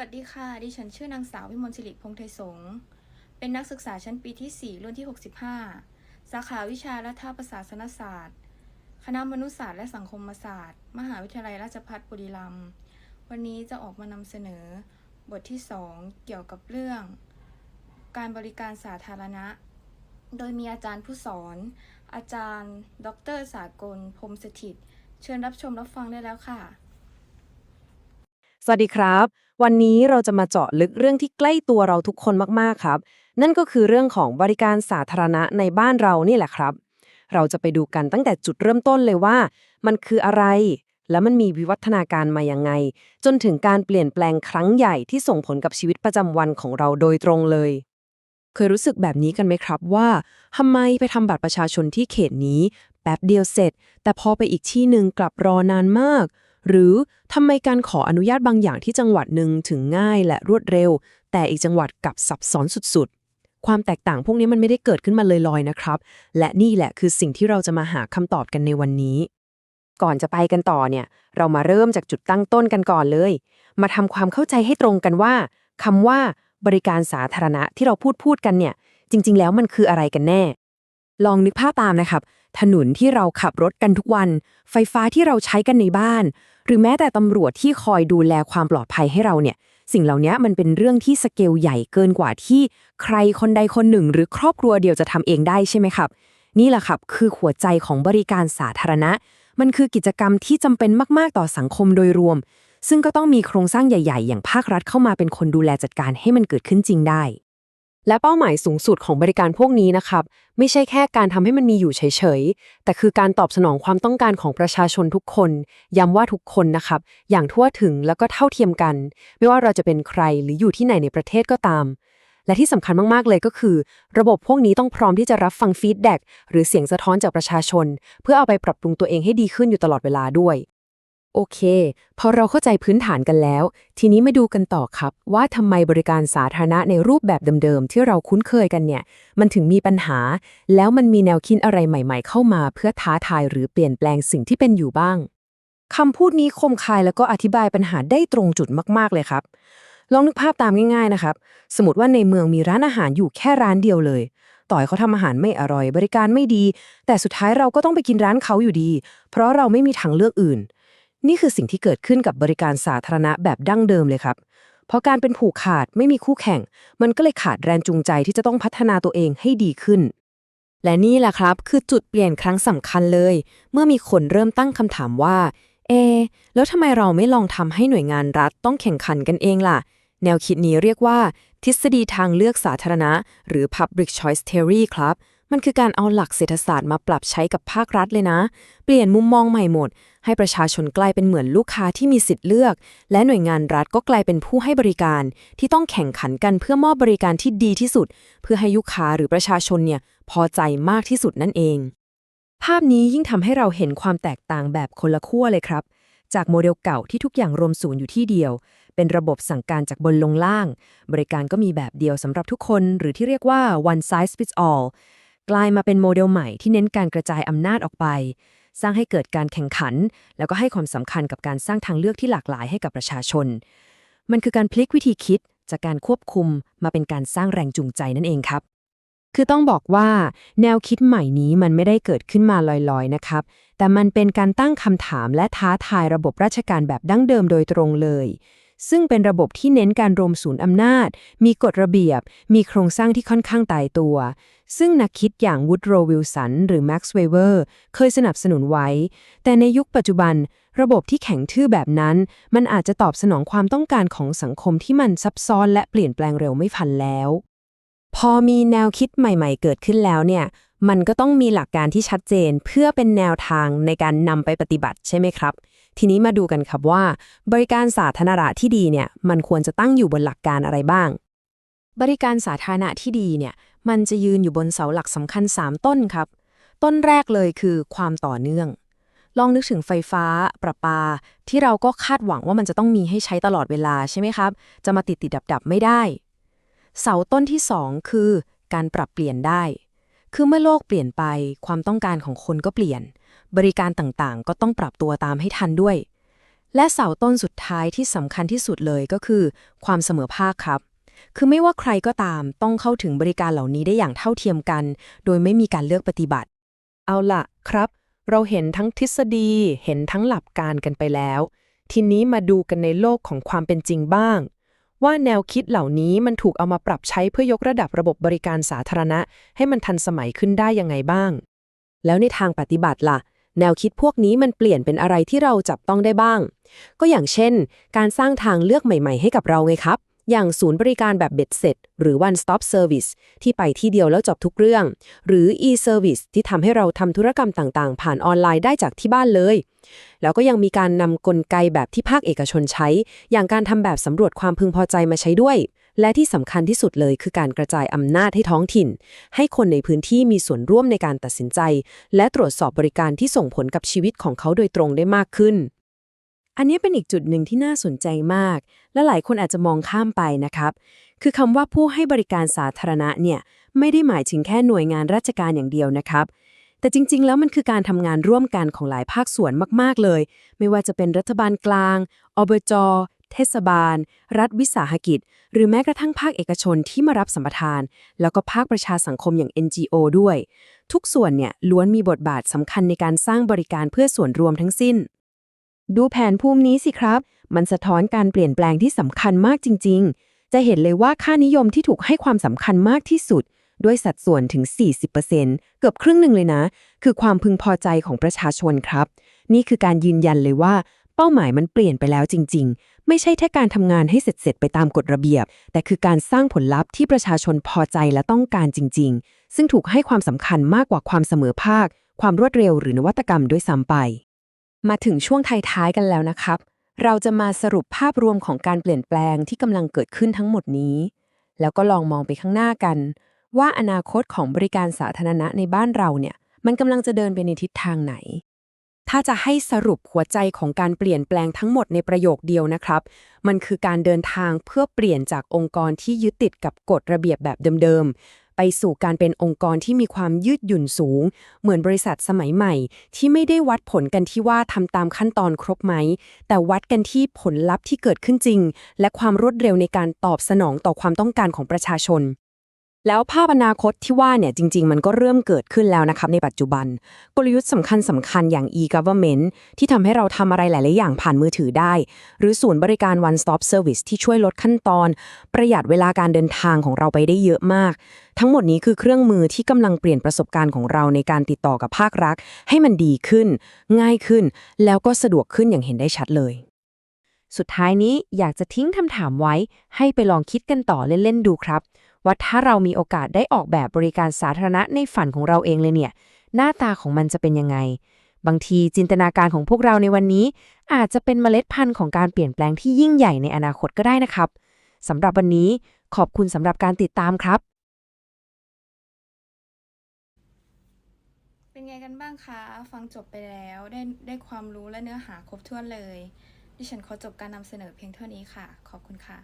วัสดีค่ะ ดิฉันชื่อนางสาววิมลศิริพงษ์ไทยสงฆ์เป็นนักศึกษาชั้นปีที่ 4 รุ่นที่ 65 สาขาวิชารัฐประศาสนศาสตร์ คณะมนุษยศาสตร์และสังคมศาสตร์ มหาวิทยาลัยราชภัฏบุรีรัมย์ วันนี้จะออกมานำเสนอ บทที่ 2 เกี่ยวกับเรื่อง การบริการสาธารณะ โดยมีอาจารย์ผู้สอน อาจารย์ ดร สากล พรมสถิต เชิญรับชมรับฟังได้แล้วค่ะ สวัสดีครับ วันนี้เราจะมาเจาะลึกเรื่องที่ใกล้ตัวเราทุกคนมากๆครับ นั่นก็คือเรื่องของบริการสาธารณะในบ้านเรานี่แหละครับ เราจะไปดูกันตั้งแต่จุดเริ่มต้นเลยว่า มันคืออะไร แล้วมันมีวิวัฒนาการมายังไง จนถึงการเปลี่ยนแปลงครั้งใหญ่ที่ส่งผลกับชีวิตประจำวันของเราโดยตรงเลย เคยรู้สึกแบบนี้กันไหมครับว่าทำไมไปทำบัตรประชาชนที่เขตนี้แป๊บเดียวเสร็จ แต่พอไปอีกที่หนึ่งกลับรอนานมาก หรือทำไมการขออนุญาตบางอย่างที่จังหวัดหนึ่งถึงง่ายและรวดเร็ว แต่อีกจังหวัดกลับซับซ้อนสุดๆ ความแตกต่างพวกนี้มันไม่ได้เกิดขึ้นมาลอยๆนะครับ และนี่แหละคือสิ่งที่เราจะมาหาคำตอบกันในวันนี้ ก่อนจะไปกันต่อเนี่ย เรามาเริ่มจากจุดตั้งต้นกันก่อนเลย มาทำความเข้าใจให้ตรงกันว่าคำว่าบริการสาธารณะที่เราพูดพูดกันเนี่ย จริง ๆ แล้วมันคืออะไรกันแน่ ลองนึกภาพตามนะครับ ถนนที่เราขับรถกันทุกวัน ไฟฟ้าที่เราใช้กันในบ้าน หรือแม้แต่ตำรวจที่คอยดูแลความปลอดภัยให้เราเนี่ยสิ่งเหล่านี้มันเป็นเรื่องที่สเกลใหญ่เกินกว่าที่ใครคนใดคนหนึ่ง หรือครอบครัวเดียวจะทำเองได้ใช่ไหมครับ นี่แหละครับคือหัวใจของบริการสาธารณะ มันคือกิจกรรมที่จำเป็นมาก ๆ ต่อสังคมโดยรวม ซึ่งก็ต้องมีโครงสร้างใหญ่ ๆ อย่างภาครัฐเข้ามาเป็นคนดูแลจัดการให้มันเกิดขึ้นจริงได้ และเป้าหมายสูงสุดของบริการพวกนี้นะครับ ไม่ใช่แค่การทำให้มันมีอยู่เฉยๆ แต่คือการตอบสนองความต้องการของประชาชนทุกคน ย้ำว่าทุกคนนะครับ อย่างทั่วถึงแล้วก็เท่าเทียมกัน ไม่ว่าเราจะเป็นใครหรืออยู่ที่ไหนในประเทศก็ตาม และที่สำคัญมากๆเลยก็คือ ระบบพวกนี้ต้องพร้อมที่จะรับฟังฟีดแบ็กหรือเสียงสะท้อนจากประชาชน เพื่อเอาไปปรับปรุงตัวเองให้ดีขึ้นอยู่ตลอดเวลาด้วย โอเค พอเราเข้าใจพื้นฐานกันแล้ว ทีนี้มาดูกันต่อครับ ว่าทำไมบริการสาธารณะในรูปแบบเดิมๆ ที่เราคุ้นเคยกันเนี่ย มันถึงมีปัญหา แล้วมันมีแนวคิดอะไรใหม่ๆ เข้ามา เพื่อท้าทายหรือเปลี่ยนแปลงสิ่งที่เป็นอยู่บ้างคำพูดนี้คมคายแล้วก็อธิบายปัญหาได้ตรงจุดมากๆเลยครับ ลองนึกภาพตามง่ายๆนะครับ สมมติว่าในเมืองมีร้านอาหารอยู่แค่ร้านเดียวเลย ต่อยเขาทำอาหารไม่อร่อย บริการไม่ดี แต่สุดท้ายเราก็ต้องไปกินร้านเขาอยู่ดี เพราะเราไม่มีทางเลือกอื่น นี่คือสิ่งที่เกิดขึ้นกับบริการสาธารณะแบบดั้งเดิมเลยครับ เพราะการเป็นผูกขาดไม่มีคู่แข่ง มันก็เลยขาดแรงจูงใจที่จะต้องพัฒนาตัวเองให้ดีขึ้น และนี่แหละครับ คือจุดเปลี่ยนครั้งสำคัญเลย เมื่อมีคนเริ่มตั้งคำถามว่า เอ แล้วทำไมเราไม่ลองทำให้หน่วยงานรัฐต้องแข่งขันกันเองล่ะ แนวคิดนี้เรียกว่า ทฤษฎีทางเลือกสาธารณะ หรือ Public Choice Theory ครับมันคือการเอาหลักเศรษฐศาสตร์มาปรับใช้กับภาครัฐเลยนะ เปลี่ยนมุมมองใหม่หมด ให้ประชาชนกลายเป็นเหมือนลูกค้าที่มีสิทธิ์เลือก และหน่วยงานรัฐก็กลายเป็นผู้ให้บริการ ที่ต้องแข่งขันกันเพื่อมอบบริการที่ดีที่สุด เพื่อให้ลูกค้าหรือประชาชนเนี่ยพอใจมากที่สุดนั่นเอง ภาพนี้ยิ่งทำให้เราเห็นความแตกต่างแบบคนละขั้วเลยครับ จากโมเดลเก่าที่ทุกอย่างรวมศูนย์อยู่ที่เดียว เป็นระบบสั่งการจากบนลงล่าง บริการก็มีแบบเดียวสำหรับทุกคน หรือที่เรียกว่า one size fits all กลายมาเป็นโมเดลใหม่ที่เน้นการกระจายอำนาจออกไป สร้างให้เกิดการแข่งขัน แล้วก็ให้ความสำคัญกับการสร้างทางเลือกที่หลากหลายให้กับประชาชน มันคือการพลิกวิธีคิดจากการควบคุมมาเป็นการสร้างแรงจูงใจนั่นเองครับ คือต้องบอกว่า แนวคิดใหม่นี้มันไม่ได้เกิดขึ้นมาลอยๆนะครับ แต่มันเป็นการตั้งคำถามและท้าทายระบบราชการแบบดั้งเดิมโดยตรงเลย ซึ่งเป็นระบบที่เน้นการรวมศูนย์อำนาจ มีกฎระเบียบ มีโครงสร้างที่ค่อนข้างตายตัว ซึ่งนักคิดอย่างวูดโรวิลสันหรือแม็กซ์เวเวอร์เคยสนับสนุนไว้ แต่ในยุคปัจจุบัน ระบบที่แข็งทื่อแบบนั้น มันอาจจะตอบสนองความต้องการของสังคมที่มันซับซ้อนและเปลี่ยนแปลงเร็วไม่ทันแล้ว พอมีแนวคิดใหม่ ๆ เกิดขึ้นแล้วเนี่ยมันก็ต้องมีหลักการที่ชัดเจนเพื่อเป็นแนวทางในการนำไปปฏิบัติใช่ไหมครับ ทีนี้มาดูกันครับว่า บริการสาธารณะที่ดีเนี่ยมันควรจะตั้งอยู่บนหลักการอะไรบ้าง บริการสาธารณะที่ดีเนี่ยมันจะยืนอยู่บนเสาหลักสำคัญ 3 ต้นครับ ต้นแรกเลยคือความต่อเนื่อง ลองนึกถึงไฟฟ้า ประปา ที่เราก็คาดหวังว่ามันจะต้องมีให้ใช้ตลอดเวลาใช่ไหมครับ จะมาติดติดดับดับไม่ได้ เสาต้นที่ 2 คือ การปรับเปลี่ยนได้ คือเมื่อโลกเปลี่ยนไปความต้องการของคนก็เปลี่ยน บริการต่างๆ ก็ต้องปรับตัวตามให้ทันด้วย และเสาต้นสุดท้ายที่สำคัญที่สุดเลยก็คือ ความเสมอภาคครับ คือไม่ว่าใครก็ตามต้องเข้าถึงบริการเหล่านี้ได้อย่างเท่าเทียมกัน โดยไม่มีการเลือกปฏิบัติ เอาละครับ เราเห็นทั้งทฤษฎี เห็นทั้งหลักการกันไปแล้ว ทีนี้มาดูกันในโลกของความเป็นจริงบ้างว่าแนวคิดเหล่านี้มันถูกเอามาปรับใช้เพื่อยกระดับระบบบริการสาธารณะ ให้มันทันสมัยขึ้นได้ยังไงบ้าง แล้วในทางปฏิบัติล่ะ แนวคิดพวกนี้มันเปลี่ยนเป็นอะไรที่เราจับต้องได้บ้าง ก็อย่างเช่น การสร้างทางเลือกใหม่ๆให้กับเราไงครับ อย่างศูนย์บริการแบบเบ็ดเสร็จ หรือ one stop service ที่ไปที่เดียวแล้วจบทุกเรื่อง หรือ e-service ที่ทำให้เราทำธุรกรรมต่างๆ ผ่านออนไลน์ได้จากที่บ้านเลย แล้วก็ยังมีการนำกลไกแบบที่ภาคเอกชนใช้ อย่างการทำแบบสำรวจความพึงพอใจมาใช้ด้วย และที่สำคัญที่สุดเลยคือการกระจายอำนาจให้ท้องถิ่น ให้คนในพื้นที่มีส่วนร่วมในการตัดสินใจ และตรวจสอบบริการที่ส่งผลกับชีวิตของเขาโดยตรงได้มากขึ้น อันนี้เป็นอีกจุดหนึ่งที่น่าสนใจมาก และหลายคนอาจจะมองข้ามไปนะครับ คือคำว่าผู้ให้บริการสาธารณะเนี่ยไม่ได้หมายถึงแค่หน่วยงานราชการอย่างเดียวนะครับแต่จริง ๆ แล้วมันคือการทำงานร่วมกันของหลายภาคส่วนมาก ๆ เลย ไม่ว่าจะเป็นรัฐบาลกลาง อบจ เทศบาล รัฐวิสาหกิจ หรือแม้กระทั่งภาคเอกชนที่มารับสัมปทาน แล้วก็ภาคประชาสังคมอย่าง NGO ด้วย ทุกส่วนเนี่ยล้วนมีบทบาทสำคัญในการสร้างบริการเพื่อส่วนรวมทั้งสิ้น ดูแผนภูมินี้สิครับ มันสะท้อนการเปลี่ยนแปลงที่สำคัญมากจริง ๆ จะเห็นเลยว่าค่านิยมที่ถูกให้ความสำคัญมากที่สุดด้วยสัดส่วนถึง 40%เกือบครึ่งหนึ่งเลยนะ คือความพึงพอใจของประชาชนครับ นี่คือการยืนยันเลยว่า เป้าหมายมันเปลี่ยนไปแล้วจริง ๆ ไม่ใช่แค่การทำงานให้เสร็จๆไปตามกฎระเบียบ แต่คือการสร้างผลลัพธ์ที่ประชาชนพอใจและต้องการจริง ๆ ซึ่งถูกให้ความสำคัญมากกว่าความเสมอภาค ความรวดเร็วหรือนวัตกรรมด้วยซ้ำไป มาถึงช่วงท้ายๆกันแล้วนะครับ เราจะมาสรุปภาพรวมของการเปลี่ยนแปลงที่กำลังเกิดขึ้นทั้งหมดนี้ แล้วก็ลองมองไปข้างหน้ากัน ว่าอนาคตของบริการสาธารณะในบ้านเราเนี่ยมันกำลังจะเดินไปในทิศทางไหน ถ้าจะให้สรุปหัวใจของการเปลี่ยนแปลงทั้งหมดในประโยคเดียวนะครับ มันคือการเดินทางเพื่อเปลี่ยนจากองค์กรที่ยึดติดกับกฎระเบียบแบบเดิมๆ ไปสู่การเป็นองค์กรที่มีความยืดหยุ่นสูง เหมือนบริษัทสมัยใหม่ ที่ไม่ได้วัดผลกันที่ว่าทำตามขั้นตอนครบไหม แต่วัดกันที่ผลลัพธ์ที่เกิดขึ้นจริง และความรวดเร็วในการตอบสนองต่อความต้องการของประชาชน แล้วภาพอนาคตที่ว่าเนี่ยจริง ๆ มันก็เริ่มเกิดขึ้นแล้วนะครับในปัจจุบัน กลยุทธ์สำคัญสำคัญอย่าง e-government ที่ทำให้เราทำอะไรหลาย ๆ อย่างผ่านมือถือได้ หรือศูนย์บริการ one stop service ที่ช่วยลดขั้นตอน ประหยัดเวลาการเดินทางของเราไปได้เยอะมาก ทั้งหมดนี้คือเครื่องมือที่กำลังเปลี่ยนประสบการณ์ของเราในการติดต่อกับภาครัฐให้มันดีขึ้น ง่ายขึ้น แล้วก็สะดวกขึ้นอย่างเห็นได้ชัดเลยสุดท้ายนี้อยากจะทิ้งคำถามไว้ให้ไปลองคิดกันต่อเล่น ๆ ดูครับ ว่าถ้าเรามีโอกาสได้ออกแบบบริการสาธารณะในฝันของเราเองเลยเนี่ย หน้าตาของมันจะเป็นยังไง บางทีจินตนาการของพวกเราในวันนี้ อาจจะเป็นเมล็ดพันธุ์ของการเปลี่ยนแปลงที่ยิ่งใหญ่ในอนาคตก็ได้นะครับสำหรับวันนี้ขอบคุณสำหรับการติดตามครับ เป็นไงกันบ้างคะ ฟังจบไปแล้วได้ได้ความรู้และเนื้อหาครบถ้วนเลย ดิฉันขอจบการนำเสนอเพียงเท่านี้ค่ะ ขอบคุณค่ะ